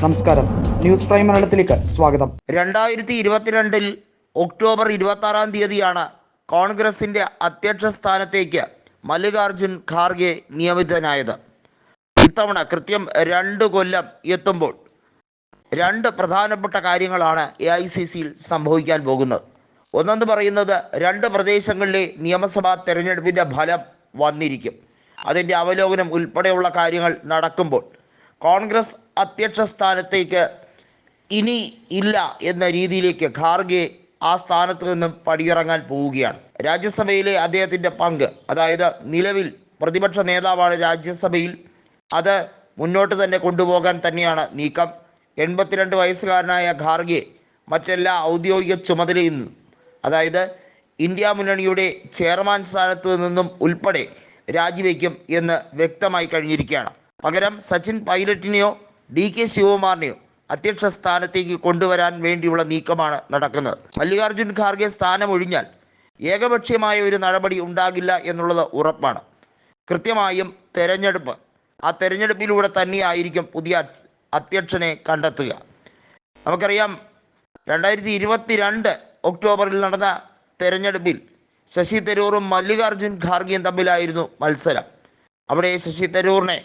നമസ്കാരം. News prime മലയാളത്തിലേക്ക് സ്വാഗതം. രണ്ടായിരത്തി ഇരുപത്തിരണ്ടിൽ ഒക്ടോബർ ഇരുപത്തി ആറാം തീയതിയാണ് കോൺഗ്രസിന്റെ അധ്യക്ഷ സ്ഥാനത്തേക്ക് മല്ലികാർജുൻ ഖാർഗെ നിയമിതനായത്. ഇത്തവണ കൃത്യം രണ്ട് കൊല്ലം എത്തുമ്പോൾ രണ്ട് പ്രധാനപ്പെട്ട കാര്യങ്ങളാണ് എ ഐ സി സിയിൽ സംഭവിക്കാൻ പോകുന്നത്. ഒന്നെന്ന് പറയുന്നത് രണ്ട് പ്രദേശങ്ങളിലെ നിയമസഭാ തെരഞ്ഞെടുപ്പിന്റെ ഫലം വന്നിരിക്കും. അതിന്റെ അവലോകനം ഉൾപ്പെടെയുള്ള കാര്യങ്ങൾ നടക്കുമ്പോൾ കോൺഗ്രസ് അധ്യക്ഷ സ്ഥാനത്തേക്ക് ഇനി ഇല്ല എന്ന രീതിയിലേക്ക് ഖാർഗെ ആ സ്ഥാനത്ത് നിന്നും പടിയിറങ്ങാൻ പോവുകയാണ്. രാജ്യസഭയിലെ അദ്ദേഹത്തിന്റെ പങ്ക് അതായത് നിലവിൽ പ്രതിപക്ഷ നേതാവാണ് രാജ്യസഭയിൽ അത് മുന്നോട്ട് തന്നെ കൊണ്ടുപോകാൻ തന്നെയാണ് നീക്കം. എൺപത്തിരണ്ട് വയസ്സുകാരനായ ഖാർഗെ മറ്റെല്ലാ ഔദ്യോഗിക ചുമതലയിൽ നിന്നും അതായത് ഇന്ത്യ മുന്നണിയുടെ ചെയർമാൻ സ്ഥാനത്ത് നിന്നും ഉൾപ്പെടെ രാജിവെക്കും എന്ന് വ്യക്തമായി കഴിഞ്ഞിരിക്കുകയാണ്. പകരം സച്ചിൻ പൈലറ്റിനെയോ ഡി കെ ശിവകുമാറിനെയോ അധ്യക്ഷ സ്ഥാനത്തേക്ക് കൊണ്ടുവരാൻ വേണ്ടിയുള്ള നീക്കമാണ് നടക്കുന്നത്. മല്ലികാർജുൻ ഖാർഗെ സ്ഥാനം ഒഴിഞ്ഞാൽ ഏകപക്ഷീയമായ ഒരു നടപടി ഉണ്ടാകില്ല എന്നുള്ളത് ഉറപ്പാണ്. കൃത്യമായും തെരഞ്ഞെടുപ്പ് ആ തെരഞ്ഞെടുപ്പിലൂടെ തന്നെയായിരിക്കും പുതിയ അധ്യക്ഷനെ കണ്ടെത്തുക. നമുക്കറിയാം രണ്ടായിരത്തി ഇരുപത്തിരണ്ട് ഒക്ടോബറിൽ നടന്ന തെരഞ്ഞെടുപ്പിൽ ശശി തരൂറും മല്ലികാർജുൻ ഖാർഗെയും തമ്മിലായിരുന്നു മത്സരം. അവിടെ ശശി തരൂറിനെ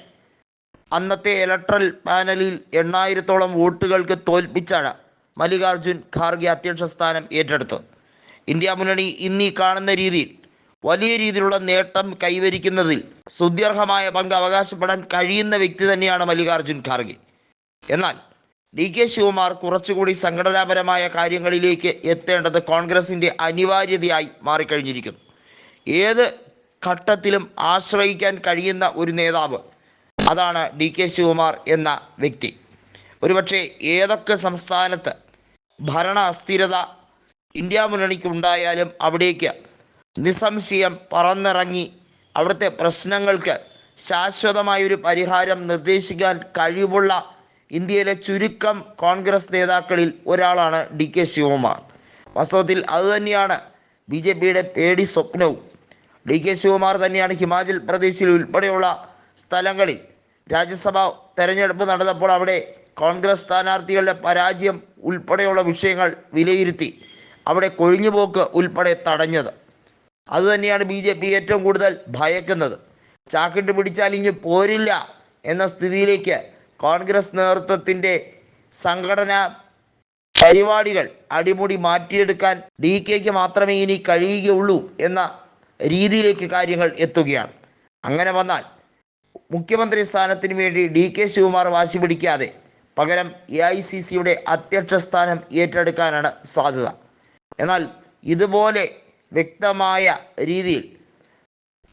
അന്നത്തെ ഇലക്ട്രൽ പാനലിൽ എണ്ണായിരത്തോളം വോട്ടുകൾക്ക് തോൽപ്പിച്ചാണ് മല്ലികാർജുൻ ഖാർഗെ അധ്യക്ഷ സ്ഥാനം ഏറ്റെടുത്തത്. ഇന്ത്യ മുന്നണി ഇന്നീ കാണുന്ന രീതിയിൽ വലിയ രീതിയിലുള്ള നേട്ടം കൈവരിക്കുന്നതിൽ സുദീർഘമായ പങ്ക് അവകാശപ്പെടാൻ കഴിയുന്ന വ്യക്തി തന്നെയാണ് മല്ലികാർജുൻ ഖാർഗെ. എന്നാൽ ഡി കെ ശിവകുമാർ കുറച്ചുകൂടി സംഘടനാപരമായ കാര്യങ്ങളിലേക്ക് എത്തേണ്ടത് കോൺഗ്രസിന്റെ അനിവാര്യതയായി മാറിക്കഴിഞ്ഞിരിക്കുന്നു. ഏത് ഘട്ടത്തിലും ആശ്രയിക്കാൻ കഴിയുന്ന ഒരു നേതാവ് അതാണ് ഡി കെ ശിവകുമാർ എന്ന വ്യക്തി. ഒരുപക്ഷെ ഏതൊക്കെ സംസ്ഥാനത്ത് ഭരണ അസ്ഥിരത ഇന്ത്യ മുന്നണിക്ക് ഉണ്ടായാലും അവിടേക്ക് നിസ്സംശയം പറന്നിറങ്ങി അവിടുത്തെ പ്രശ്നങ്ങൾക്ക് ശാശ്വതമായൊരു പരിഹാരം നിർദ്ദേശിക്കാൻ കഴിവുള്ള ഇന്ത്യയിലെ ചുരുക്കം കോൺഗ്രസ് നേതാക്കളിൽ ഒരാളാണ് ഡി കെ ശിവകുമാർ. വാസ്തവത്തിൽ അതുതന്നെയാണ് ബി ജെ പിയുടെ പേടി സ്വപ്നവും. ഡി കെ ശിവകുമാർ തന്നെയാണ് ഹിമാചൽ പ്രദേശിൽ ഉൾപ്പെടെയുള്ള സ്ഥലങ്ങളിൽ രാജ്യസഭ തെരഞ്ഞെടുപ്പ് നടന്നപ്പോൾ അവിടെ കോൺഗ്രസ് സ്ഥാനാർത്ഥികളുടെ പരാജയം ഉൾപ്പെടെയുള്ള വിഷയങ്ങൾ വിലയിരുത്തി അവിടെ കൊഴിഞ്ഞുപോക്ക് ഉൾപ്പെടെ തടഞ്ഞത്. അതുതന്നെയാണ് ബി ജെ പി ഏറ്റവും കൂടുതൽ ഭയക്കുന്നത്. ചാക്കിട്ട് പിടിച്ചാൽ ഇനി പോരില്ല എന്ന സ്ഥിതിയിലേക്ക് കോൺഗ്രസ് നേതൃത്വത്തിന്റെ സംഘടന പരിപാടികൾ അടിമുടി മാറ്റിയെടുക്കാൻ ഡി കെക്ക് മാത്രമേ ഇനി കഴിയുകയുള്ളൂ എന്ന രീതിയിലേക്ക് കാര്യങ്ങൾ എത്തുകയാണ്. അങ്ങനെ വന്നാൽ മുഖ്യമന്ത്രി സ്ഥാനത്തിന് വേണ്ടി ഡി കെ ശിവകുമാർ വാശി പിടിക്കാതെ പകരം എ ഐ സി സിയുടെ അധ്യക്ഷ സ്ഥാനം ഏറ്റെടുക്കാനാണ് സാധ്യത. എന്നാൽ ഇതുപോലെ വ്യക്തമായ രീതിയിൽ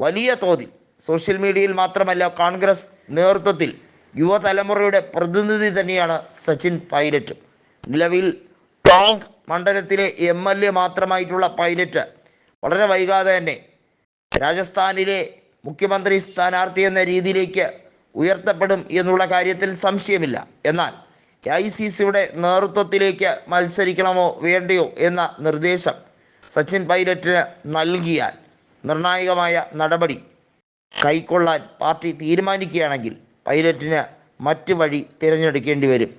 വലിയ തോതിൽ സോഷ്യൽ മീഡിയയിൽ മാത്രമല്ല കോൺഗ്രസ് നേതൃത്വത്തിൽ യുവതലമുറയുടെ പ്രതിനിധി തന്നെയാണ് സച്ചിൻ പൈലറ്റ്. നിലവിൽ ടോങ് മണ്ഡലത്തിലെ എം എൽ എ മാത്രമായിട്ടുള്ള പൈലറ്റ് വളരെ വൈകാതെ തന്നെ രാജസ്ഥാനിലെ മുഖ്യമന്ത്രി സ്ഥാനാർത്ഥി എന്ന രീതിയിലേക്ക് ഉയർത്തപ്പെടും എന്നുള്ള കാര്യത്തിൽ സംശയമില്ല. എന്നാൽ കെ ഐ സി സിയുടെ നേതൃത്വത്തിലേക്ക് മത്സരിക്കണമോ വേണ്ടയോ എന്ന നിർദ്ദേശം സച്ചിൻ പൈലറ്റിന് നൽകിയാൽ നിർണായകമായ നടപടി കൈക്കൊള്ളാൻ പാർട്ടി തീരുമാനിക്കുകയാണെങ്കിൽ പൈലറ്റിന് മറ്റു വഴി തിരഞ്ഞെടുക്കേണ്ടി വരും.